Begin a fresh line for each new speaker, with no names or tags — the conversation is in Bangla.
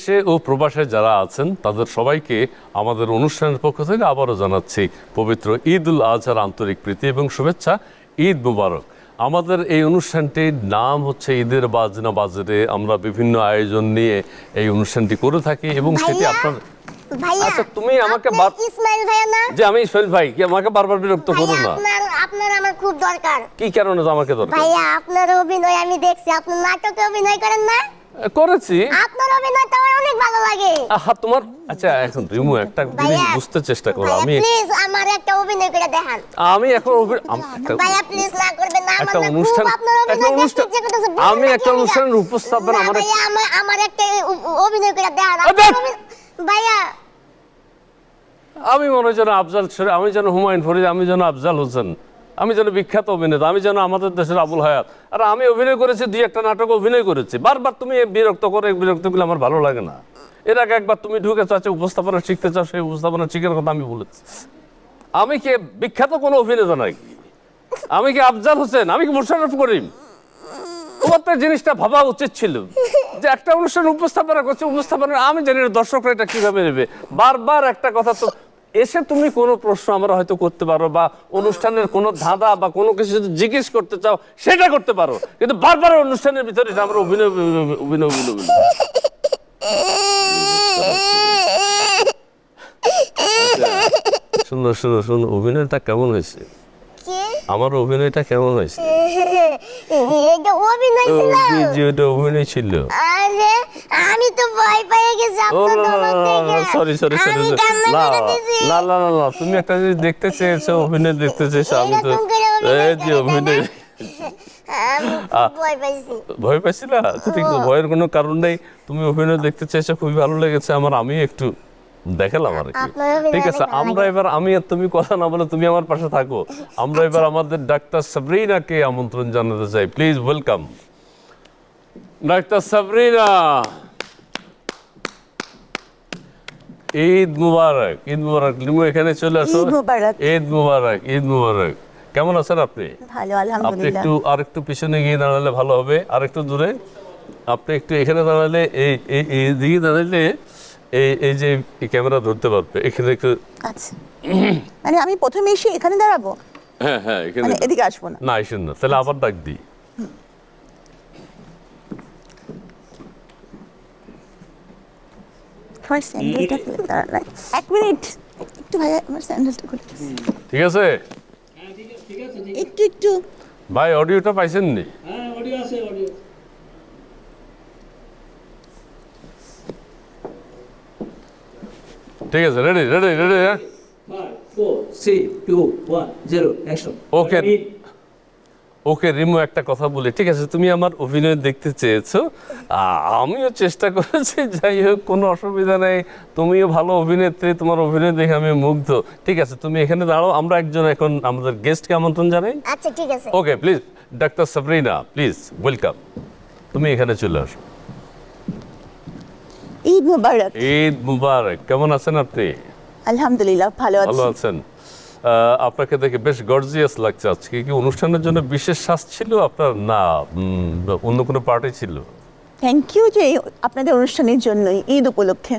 দেশে ও প্রবাসে যারা আছেন তাদের সবাইকে আমাদের অনুষ্ঠানের পক্ষ থেকে আবারও জানাচ্ছি পবিত্র ঈদ উল আজহার আন্তরিক প্রীতি এবং শুভেচ্ছা। ঈদ মুবারক। আমাদের এই অনুষ্ঠানটির নাম হচ্ছে ঈদের বাজনা বাজারে। আমরা বিভিন্ন আয়োজন নিয়ে এই অনুষ্ঠানটি করে থাকি এবং সেটি আপনার আচ্ছা, তুমি আমাকে
ইসমাইল না?
যে আমি ভাই কি আমাকে বারবার বিরক্ত করো না?
আপনার আপনার আমার খুব দরকার।
কি কারণে আমাকে দরকার?
ভাইয়া আপনার অভিনয় আমি দেখছি। আপনি নাটকে অভিনয় করেন না?
করেছি।
আপনার অভিনয়টা আমার অনেক ভালো লাগে।
আহা তোমার? আচ্ছা এখন রিমু একটা জিনিস বুঝতে চেষ্টা করো। আমি
প্লিজ আমার একটা অভিনয় করে দেখান।
আমি এখন
ভাইয়া প্লিজ না করবেন না
একটা অনুষ্ঠান একটা অনুষ্ঠান আমি একটা
কি
অনুষ্ঠানের
না?
আমার
আমার একটা অভিনয় করে দেখান। ভাইয়া।
আমি মনে হয় যেন আফজাল আমি যেন হুমায়ুন ফরিদ আমি যেন আফজাল হোসেন। আমি যেন বিখ্যাত অভিনেতা, আমি যেন আমাদের দেশের আবুল হায়াত। আর আমি অভিনয় করেছি, দুই একটা নাটক অভিনয় করেছি। বারবার তুমি বিরক্ত করে করলে আমার ভালো লাগে না। এর আগে একবার তুমি ঢুকে চাচ্ছ উপস্থাপনা শিখতে চাও, সেই উপস্থাপনা শিখার কথা আমি বলেছি। আমি কি বিখ্যাত কোনো অভিনেতা নাকি আমি কি আফজাল হোসেন? আমি কি মোশাররফ করিম? তোমার জিনিসটা ভাবা উচিত ছিল যে একটা অনুষ্ঠান উপস্থাপনা করছে উপস্থাপনা আমি জানি দর্শকরা এটা কীভাবে নেবে। বারবার একটা কথা তো এসে তুমি কোনো প্রশ্ন আমরা হয়তো করতে পারো বা অনুষ্ঠানের কোনো ধাঁধা বা কোনো কিছু যদি জিজ্ঞেস করতে চাও, সেটা করতে পারো। কিন্তু বারবার অনুষ্ঠানের ভিতরে আমরা অভিনয় অভিনয় অভিনয় সুন্দর সুন্দর সুন্দর অভিনয়টা কেমন হয়েছে? আমার অভিনয়টা কেমন হয়েছে?
এটা অভিনয় ছিল
জি, ওটা অভিনয় ছিল।
আরে আমি তো ভয় পেয়ে গেছি আপনার
সরি সরি সরি না না না না তুমি একটা জিনিস দেখতে চেয়েছো অভিনয় দেখতে চেয়েছো আমি তো এই যে অভিনয়।
ভয় পাইছি।
ভয় পাইছিলা? ঠিক ভয়ের কোনো কারণ নেই। তুমি অভিনয় দেখতে চেয়েছো খুবই ভালো লেগেছে। আমার আমি একটু দেখালাম আর কি। ঠিক আছে আমরা এবার আমি আর তুমি কথা না বলে তুমি আমার পাশে থাকো। আমরা এবার আমাদের ডাক্তার সাবরিনাকে আমন্ত্রণ জানাতে চাই। Please welcome doctor Sabrina. Eid মুবারক ঈদ মুবারক। লিমু এখানে চলে আসো।
ঈদ মুবারক।
ঈদ মুবারক ঈদ মুবারক। কেমন আছেন আপনি?
ভালো
আপনি একটু আর একটু পিছনে গিয়ে দাঁড়ালে ভালো হবে। আর একটু দূরে। আপনি একটু এখানে দাঁড়ালে এই এই এই দিকে দাঁড়ালে এই এই যে ক্যামেরা ধরতে পারবে এখানে একটু
আচ্ছা। মানে আমি প্রথমে এসে এখানে দাঁড়াবো?
হ্যাঁ হ্যাঁ এখানে
মানে এদিকে আসব না।
না আইসেন না তাহলে আবার ডাক দিই।
এক মিনিট। একটু আমার স্যান্ডেলটা খুলে
ঠিক আছে।
একটু একটু।
ভাই অডিওটা পাইছেন নি?
হ্যাঁ অডিও আছে অডিও
ঠিক আছে রেডি রেডি রেডি হ্যাঁ
জিরো
ওকে রিমু একটা কথা বলি। ঠিক আছে তুমি আমার অভিনয় দেখতে চেয়েছো। আমিও চেষ্টা করেছি যাই হোক কোনো অসুবিধা নেই। তুমিও ভালো অভিনেত্রী তোমার অভিনয় দেখে আমি মুগ্ধ। ঠিক আছে তুমি এখানে দাঁড়াও আমরা একজন এখন আমাদের গেস্টকে আমন্ত্রণ জানাই।
আচ্ছা ঠিক আছে।
Okay please doctor Sabrina please welcome তুমি এখানে চলে আসো।
ঈদ মুবারক।
ঈদ মুবারক। কেমন আছেন আপনি?
আলহামদুলিল্লাহ ভালো আছি।
ভালো আছেন। আপনাকে দেখে বেশ গর্জিয়াস লাগছে আজকে। কি অনুষ্ঠানের জন্য বিশেষ সাজ ছিল আপনার? না অন্য কোনো পার্টি ছিল?
থ্যাংক ইউ যে আপনাদের অনুষ্ঠানের জন্য ঈদ উপলক্ষে।